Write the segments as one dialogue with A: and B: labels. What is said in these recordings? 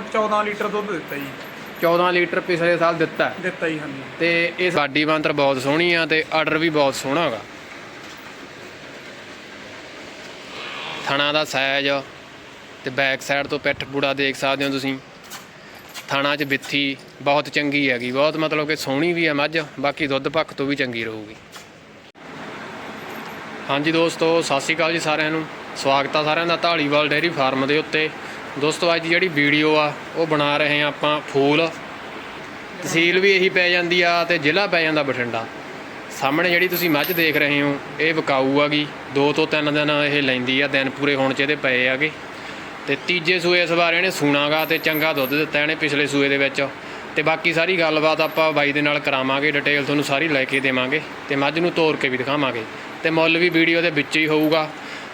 A: 14 litre ਦੁੱਧ ਦਿੱਤਾ ਜੀ।
B: 14 ਲੀਟਰ ਪਿਛਲੇ ਸਾਲ ਦਿੱਤਾ। ਹੈ।
A: ਦਿੱਤਾ ਜੀ ਹਾਂਜੀ।
B: ਤੇ ਇਹ ਬਾਡੀ ਬੰਤਰ ਬਹੁਤ ਸੋਹਣੀ ਆ ਤੇ ਆਰਡਰ ਵੀ ਬਹੁਤ ਸੋਹਣਾ ਹੈਗਾ ਥਣਾ ਦਾ ਸਾਈਜ਼ ਤੇ ਬੈਕ ਸਾਈਡ ਤੋਂ ਪਿੱਠ ਪੂੜਾ ਦੇਖ ਸਕਦੇ ਹੋ ਤੁਸੀਂ। ਥਾਣਾ 'ਚ ਬਿੱਥੀ ਬਹੁਤ ਚੰਗੀ ਹੈਗੀ ਬਹੁਤ ਮਤਲਬ ਕਿ ਸੋਹਣੀ ਵੀ ਹੈ ਮੱਝ ਬਾਕੀ ਦੁੱਧ ਪੱਖ ਤੋਂ ਵੀ ਚੰਗੀ ਰਹੂਗੀ। ਹਾਂਜੀ ਦੋਸਤੋ ਸਤਿ ਸ਼੍ਰੀ ਅਕਾਲ ਜੀ ਸਾਰਿਆਂ ਨੂੰ। ਸਵਾਗਤ ਆ ਸਾਰਿਆਂ ਦਾ ਢਾਲੀਵਾਲ ਡੇਅਰੀ ਫਾਰਮ ਦੇ ਉੱਤੇ। ਦੋਸਤੋ, ਅੱਜ ਦੀ ਜਿਹੜੀ ਵੀਡੀਓ ਆ, ਉਹ ਬਣਾ ਰਹੇ ਆ ਆਪਾਂ ਫੂਲ। ਤਹਿਸੀਲ ਵੀ ਇਹੀ ਪੈ ਜਾਂਦੀ ਆ ਤੇ ਜ਼ਿਲ੍ਹਾ ਪੈ ਜਾਂਦਾ ਬਠਿੰਡਾ। ਸਾਹਮਣੇ ਜਿਹੜੀ ਤੁਸੀਂ ਮੱਝ ਦੇਖ ਰਹੇ ਹੋ, ਇਹ ਵਿਕਾਊ ਆਗੀ। ਦੋ ਤੋਂ ਤਿੰਨ ਦਿਨ ਇਹ ਲੈਂਦੀ ਆ, ਦਿਨ ਪੂਰੇ ਹੋਣ ਚ ਇਹਦੇ ਪਏ ਆਗੇ। ਤੇ ਤੀਜੇ ਸੂਏ ਇਸ ਵਾਰ ਇਹਨੇ ਸੂਣਾਗਾ ਤੇ ਚੰਗਾ ਦੁੱਧ ਦਿੱਤਾ ਇਹਨੇ ਪਿਛਲੇ ਸੂਏ ਦੇ ਵਿੱਚ। ਤੇ ਬਾਕੀ ਸਾਰੀ ਗੱਲਬਾਤ ਆਪਾਂ ਬਾਈ ਦੇ ਨਾਲ ਕਰਾਵਾਂਗੇ ਡਿਟੇਲ ਤੁਹਾਨੂੰ ਸਾਰੀ ਲੈ ਕੇ ਦੇਵਾਂਗੇ। ਤੇ ਮੱਝ ਨੂੰ ਤੋੜ ਕੇ ਵੀ ਦਿਖਾਵਾਂਗੇ। ਤੇ ਮੁੱਲ ਵੀ ਵੀਡੀਓ ਦੇ ਵਿੱਚ ਹੀ ਹੋਊਗਾ।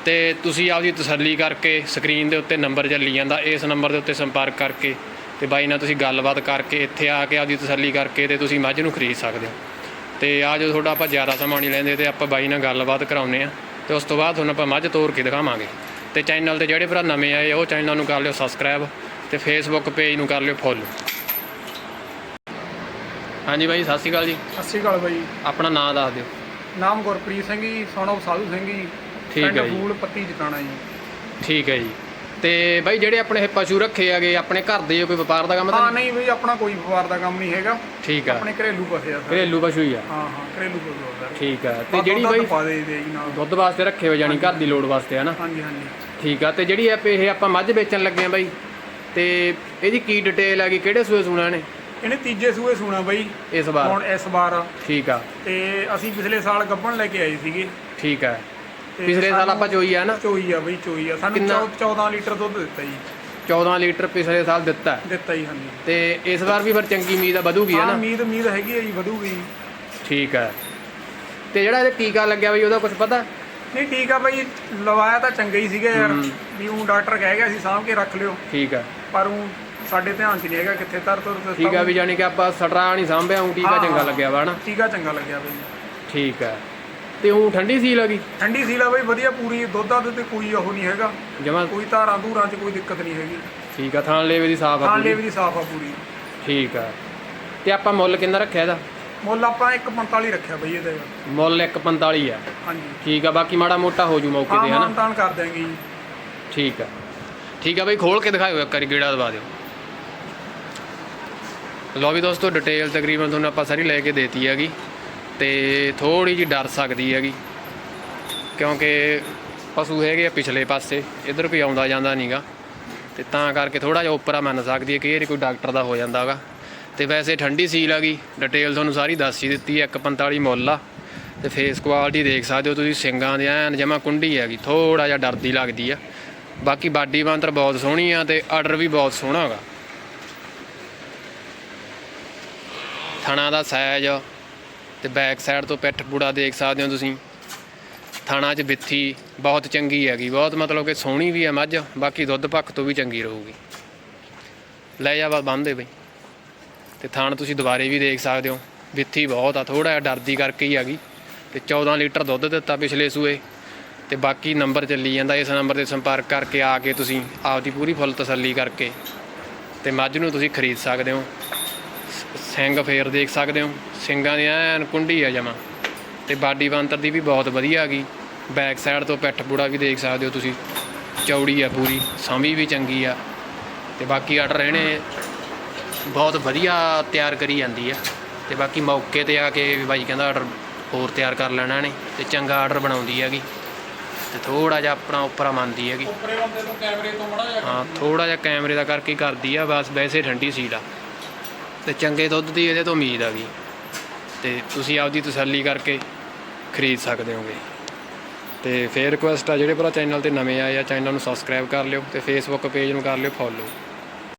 B: ਤੇ ਤੁਸੀਂ ਆਪਦੀ ਤਸੱਲੀ ਕਰਕੇ ਸਕਰੀਨ ਦੇ ਉੱਤੇ ਨੰਬਰ ਚੱਲੀ ਜਾਂਦਾ ਇਸ ਨੰਬਰ ਦੇ ਉੱਤੇ ਸੰਪਰਕ ਕਰਕੇ ਤੇ ਬਾਈ ਨਾਲ ਤੁਸੀਂ ਗੱਲਬਾਤ ਕਰਕੇ ਇੱਥੇ ਆ ਕੇ ਆਪਦੀ ਤਸੱਲੀ ਕਰਕੇ ਤੇ ਤੁਸੀਂ ਮੱਝ ਨੂੰ ਖਰੀਦ ਸਕਦੇ ਹੋ। ਤੇ ਆ ਜੋ ਤੁਹਾਡਾ ਆਪਾਂ ਜ਼ਿਆਦਾ ਸਮਾਂ ਨਹੀਂ ਲੈਂਦੇ ਤੇ ਆਪਾਂ ਬਾਈ ਨਾਲ ਗੱਲਬਾਤ ਕਰਾਉਨੇ ਆ ਤੇ ਉਸ ਤੋਂ ਬਾਅਦ ਤੁਹਾਨੂੰ ਆਪਾਂ ਮੱਝ ਤੋੜ ਕੇ ਦਿਖਾਵਾਂਗੇ। ਤੇ ਚੈਨਲ ਤੇ ਜਿਹੜੇ ਭਰਾ ਨਵੇਂ ਆਏ ਉਹ ਚੈਨਲ ਨੂੰ ਕਰ ਲਿਓ ਸਬਸਕ੍ਰਾਈਬ ਤੇ ਫੇਸਬੁੱਕ ਪੇਜ ਨੂੰ ਕਰ ਲਿਓ ਫੋਲੋ ਹਾਂਜੀ ਬਾਈ ਸਤਿ ਸ਼੍ਰੀ ਅਕਾਲ ਜੀ।
A: ਸਤਿ ਸ਼੍ਰੀ ਅਕਾਲ ਬਾਈ।
B: ਆਪਣਾ ਨਾਮ ਦੱਸ ਦਿਓ।
A: ਨਾਮ ਗੁਰਪ੍ਰੀਤ ਸਿੰਘ ਜੀ ਸੋਨੋ ਸਾਧੂ ਸਿੰਘ ਜੀ।
B: ਠੀਕ ਹੈ ਜੀ।
A: ਫੂਲ ਪੱਤੀ ਜਟਾਣਾ ਜੀ।
B: ਠੀਕ ਹੈ ਜੀ। ਤੇ ਬਾਈ ਜਿਹੜੇ ਆਪਣੇ ਇਹ ਪਸ਼ੂ ਰੱਖੇ ਹੈਗੇ ਆਪਣੇ ਘਰ ਦੇ ਕੋਈ ਵਪਾਰ ਦਾ ਕੰਮ ਤਾਂ
A: ਹਾਂ
B: ਨਹੀਂ?
A: ਨਹੀਂ ਬਈ ਆਪਣਾ ਕੋਈ ਵਪਾਰ ਦਾ ਕੰਮ ਨਹੀਂ ਹੈਗਾ।
B: ਠੀਕ ਆ।
A: ਆਪਣੇ ਘਰੇਲੂ ਪਸੇ ਆ ਸਾਰੇ।
B: ਘਰੇਲੂ ਪਸ਼ੂ ਹੀ ਆ।
A: ਹਾਂ ਹਾਂ ਘਰੇਲੂ ਪਸੇ ਆ
B: ਠੀਕ ਆ। ਤੇ ਜਿਹੜੀ ਬਾਈ
A: ਪਾ ਦੇ ਦੇ ਜੀ ਨਾਲ।
B: ਦੁੱਧ ਵਾਸਤੇ ਰੱਖੇ ਹੋ ਜਾਣੀ ਘਰ ਦੀ ਲੋੜ ਵਾਸਤੇ ਹਨਾ
A: ਹਾਂਜੀ ਹਾਂਜੀ।
B: ਠੀਕ ਆ। ਤੇ ਜਿਹੜੀ ਆਪ ਇਹ ਆਪਾਂ ਮੱਝ ਵੇਚਣ ਲੱਗੇ ਆ ਬਾਈ ਤੇ ਇਹਦੀ ਕੀ ਡਿਟੇਲ ਹੈਗੀ? ਕਿਹੜੇ ਸੂਏ ਸੁਣਾ ਨੇ
A: ਇਹਨੇ ਤੀਜੇ ਸੂਏ ਸੁਣਾ ਬਾਈ।
B: ਇਸ ਵਾਰ।
A: ਹੁਣ ਇਸ ਵਾਰ।
B: ਠੀਕ ਆ।
A: ਤੇ ਅਸੀਂ ਪਿਛਲੇ ਸਾਲ ਗੱਭਣ ਲੈ ਕੇ ਆਏ ਸੀਗੇ।
B: ਠੀਕ ਆ। ਪਿਛਲੇ ਸਾਲ ਆਪਾਂ ਚੋਈ ਆ ਨਾ।
A: ਚੋਈ ਆ ਬਈ ਚੋਈ ਆ। ਸਾਨੂੰ
B: ਕਿੰਨਾ?
A: 14 ਲੀਟਰ ਦੁੱਧ ਦਿੱਤਾ ਜੀ।
B: 14 ਲੀਟਰ ਪਿਛਲੇ ਸਾਲ ਦਿੱਤਾ।
A: ਦਿੱਤਾ ਜੀ ਹਾਂਜੀ।
B: ਤੇ ਇਸ ਵਾਰ ਵੀ ਫਿਰ ਚੰਗੀ ਉਮੀਦ ਆ ਵਧੂਗੀ ਹੈ ਨਾ?
A: ਉਮੀਦ ਉਮੀਦ ਹੈਗੀ ਹੈ ਜੀ ਵਧੂਗੀ।
B: ਠੀਕ ਹੈ ਤੇ ਜਿਹੜਾ ਇਹ ਟੀਕਾ ਲੱਗਿਆ ਬਈ ਉਹਦਾ ਕੁਝ ਪਤਾ?
A: ਨਹੀਂ ਠੀਕ ਆ ਬਾਈ ਲਵਾਇਆ ਤਾਂ ਚੰਗਾ ਹੀ ਸੀਗਾ ਯਾਰ। ਵੀ ਉਹ ਡਾਕਟਰ ਕਹਿ ਗਿਆ ਸੀ ਸਾਂਭ ਕੇ ਰੱਖ ਲਿਓ।
B: ਠੀਕ ਆ।
A: ਪਰ ਉਹ ਸਾਡੇ ਧਿਆਨ 'ਚ ਨਹੀਂ ਹੈਗਾ ਕਿੱਥੇ ਤਰ ਤੁਰ
B: ਠੀਕ ਆ ਵੀ ਜਾਨੀ ਕਿ ਆਪਾਂ ਸਟਰਾ ਨਹੀਂ ਸਾਂਭਿਆ ਉਹ ਟੀਕਾ ਚੰਗਾ। ਲੱਗਿਆ ਵਾ ਹਨਾ?
A: ਟੀਕਾ ਚੰਗਾ ਲੱਗਿਆ ਬਾਈ।
B: ਠੀਕ ਹੈ ਤੇ ਉਹ ਠੰਡੀ ਸੀ ਲੱਗੀ
A: ਠੰਡੀ ਸੀ ਲਾ ਬਾਈ ਵਧੀਆ ਪੂਰੀ ਦੁੱਧ ਦਾ ਤੇ ਕੋਈ ਉਹ ਨਹੀਂ ਹੈਗਾ।
B: ਜਮਾ
A: ਕੋਈ ਧਾਰਾਂ ਧੂਰਾਂ 'ਚ ਕੋਈ ਦਿੱਕਤ ਨਹੀਂ ਹੈਗੀ।
B: ਠੀਕ ਆ ਥਾਂ ਲੇਵੇ ਦੀ ਸਾਫ਼ ਆ
A: ਖਾਣ
B: ਪੂਰੀ।
A: ਲਈ ਵੀ ਸਾਫ਼ ਆ ਪੂਰੀ।
B: ਠੀਕ ਆ। ਤੇ ਆਪਾਂ ਮੁੱਲ ਕਿੰਨਾ ਰੱਖਿਆ ਇਹਦਾ?
A: ਮੁੱਲ ਆਪਾਂ 145 ਰੱਖਿਆ ਬਈ ਇਹਦਾ।
B: ਮੁੱਲ 145 ਆ।
A: ਹਾਂਜੀ।
B: ਠੀਕ ਆ ਬਾਕੀ ਮਾੜਾ ਮੋਟਾ ਹੋ ਜੂ ਮੌਕੇ
A: ਹਾਂ
B: ਤੇ ਹਨਾ?
A: ਮਾਨਤਾਨ ਕਰ ਦਿਆਂਗੇ ਜੀ।
B: ਠੀਕ ਆ। ਠੀਕ ਆ ਬਈ ਖੋਲ ਕੇ ਦਿਖਾਇਓ ਇੱਕ ਵਾਰੀ ਗੇੜਾ ਦਵਾ ਦਿਓ। ਲਓ ਵੀ ਦੋਸਤੋ ਡਿਟੇਲ ਤਕਰੀਬਨ ਤੁਹਾਨੂੰ ਆਪਾਂ ਸਾਰੀ ਲੈ ਕੇ ਦੇਤੀ ਹੈਗੀ। ਤੇ ਥੋੜੀ ਜੀ ਡਰ ਸਕਦੀ ਹੈਗੀ। ਕਿਉਂਕਿ ਪਸ਼ੂ ਹੈਗੇ ਆ ਪਿਛਲੇ ਪਾਸੇ, ਇੱਧਰ ਕੋਈ ਆਉਂਦਾ ਜਾਂਦਾ ਨਹੀਂਗਾ ਤੇ ਤਾਂ ਕਰਕੇ ਥੋੜਾ ਜਿਹਾ ਉੱਪਰ ਆ ਮੰਨ ਸਕਦੀ ਹੈ ਕਿ ਇਹ ਕੋਈ ਡਾਕਟਰ ਦਾ ਹੋ ਜਾਂਦਾ ਹੈਗਾ ਤੇ ਵੈਸੇ ਠੰਡੀ ਸੀਲ ਹੈਗੀ, ਡਿਟੇਲ ਤੁਹਾਨੂੰ ਸਾਰੀ ਦੱਸ ਹੀ ਦਿੱਤੀ ਹੈ 145 ਮੁੱਲ ਆ। ਤੇ ਫੇਸ ਕੁਆਲਿਟੀ ਦੇਖ ਸਕਦੇ ਹੋ ਤੁਸੀਂ, ਸਿੰਗਾਂ ਦੇ ਐਨ ਜਮਾ ਕੁੰਡੀ ਹੈਗੀ ਥੋੜਾ ਜਿਹਾ ਡਰਦੀ ਲੱਗਦੀ ਆ। ਬਾਕੀ ਬਾਡੀ ਬਾਂਤਰ ਬਹੁਤ ਸੋਹਣੀ ਆ ਤੇ ਆਰਡਰ ਵੀ ਬਹੁਤ ਸੋਹਣਾ ਹੈਗਾ ਥਣਾ ਦਾ ਸਾਈਜ਼ ਤੇ ਬੈਕ ਸਾਈਡ ਤੋਂ ਪਿੱਠ ਪੂੜਾ ਦੇਖ ਸਕਦੇ ਹੋ ਤੁਸੀਂ। ਥਾਣਾ 'ਚ ਬਿੱਥੀ ਬਹੁਤ ਚੰਗੀ ਹੈਗੀ, ਬਹੁਤ ਮਤਲਬ ਕਿ ਸੋਹਣੀ ਵੀ ਹੈ ਮੱਝ, ਬਾਕੀ ਦੁੱਧ ਪੱਖ ਤੋਂ ਵੀ ਚੰਗੀ ਰਹੂਗੀ। ਲੈ ਜਾ ਬਸ ਬੰਨ੍ਹ ਬਈ। ਤੇ ਥਾਣ ਤੁਸੀਂ ਦੁਬਾਰੇ ਵੀ ਦੇਖ ਸਕਦੇ ਹੋ ਬਿੱਥੀ ਬਹੁਤ ਆ ਥੋੜਾ ਜਿਹਾ ਡਰਦੀ ਕਰਕੇ ਹੀ ਹੈਗੀ। ਤੇ 14 ਲੀਟਰ ਦੁੱਧ ਦਿੱਤਾ ਪਿਛਲੇ ਸੂਏ। ਤੇ ਬਾਕੀ ਨੰਬਰ ਚੱਲੀ ਜਾਂਦਾ, ਇਸ ਨੰਬਰ ਤੇ ਸੰਪਰਕ ਕਰਕੇ ਆ ਕੇ ਤੁਸੀਂ ਆਪਦੀ ਪੂਰੀ ਫੁੱਲ ਤਸੱਲੀ ਕਰਕੇ ਤੇ ਮੱਝ ਨੂੰ ਤੁਸੀਂ ਖਰੀਦ ਸਕਦੇ ਹੋ। ਸਿੰਘ ਫੇਰ ਦੇਖ ਸਕਦੇ ਹੋ। ਸਿੰਘਾਂ ਦੀ ਐਨ ਕੁੰਡੀ ਆ ਜਮਾ। ਤੇ ਬਾਡੀ ਬੰਤਰ ਦੀ ਵੀ ਬਹੁਤ ਵਧੀਆ ਹੈਗੀ। ਬੈਕ ਸਾਈਡ ਤੋਂ ਪਿੱਠ ਪੂੜਾ ਵੀ ਦੇਖ ਸਕਦੇ ਹੋ ਤੁਸੀਂ। ਚੌੜੀ ਆ ਪੂਰੀ ਸਾਂਭੀ ਵੀ ਚੰਗੀ ਆ। ਤੇ ਬਾਕੀ ਆਰਡਰ ਇਹਨੇ ਬਹੁਤ ਵਧੀਆ ਤਿਆਰ ਕਰੀ ਜਾਂਦੀ ਆ। ਤੇ ਬਾਕੀ ਮੌਕੇ ਤੇ ਆ ਕੇ ਵੀ ਬਾਈ ਕਹਿੰਦਾ ਆਰਡਰ ਹੋਰ ਤਿਆਰ ਕਰ ਲੈਣਾ ਨੇ ਤੇ ਚੰਗਾ ਆਰਡਰ ਬਣਾਉਂਦੀ ਹੈਗੀ। ਤੇ ਥੋੜਾ ਜਿਹਾ ਆਪਣਾ ਉੱਪਰਾ ਮੰਨਦੀ ਹੈਗੀ।
A: ਉੱਪਰੇ ਬੰਦੇ ਤੋਂ ਕੈਮਰੇ ਤੋਂ ਮੜਾ
B: ਹਾਂ ਥੋੜਾ ਜਿਹਾ ਕੈਮਰੇ ਦਾ ਕਰਕੇ ਕਰਦੀ ਆ। ਬਸ ਵੈਸੇ ਠੰਡੀ ਸੀਲ ਆ। ਤੇ ਚੰਗੇ ਦੁੱਧ ਦੀ ਇਹਦੇ ਤੋਂ ਉਮੀਦ ਆ ਗਈ। ਤੇ ਤੁਸੀਂ ਆਪਦੀ ਤਸੱਲੀ ਕਰਕੇ ਖਰੀਦ ਸਕਦੇ ਹੋਗੇ। ਤੇ ਫੇਰ ਰਿਕੁਐਸਟ ਆ ਜਿਹੜੇ ਭਰਾ ਚੈਨਲ ਤੇ ਨਵੇਂ ਆਏ ਆ ਚੈਨਲ ਨੂੰ ਸਬਸਕ੍ਰਾਈਬ ਕਰ ਲਿਓ ਤੇ ਫੇਸਬੁੱਕ ਪੇਜ ਨੂੰ ਕਰ ਲਿਓ ਫੋਲੋ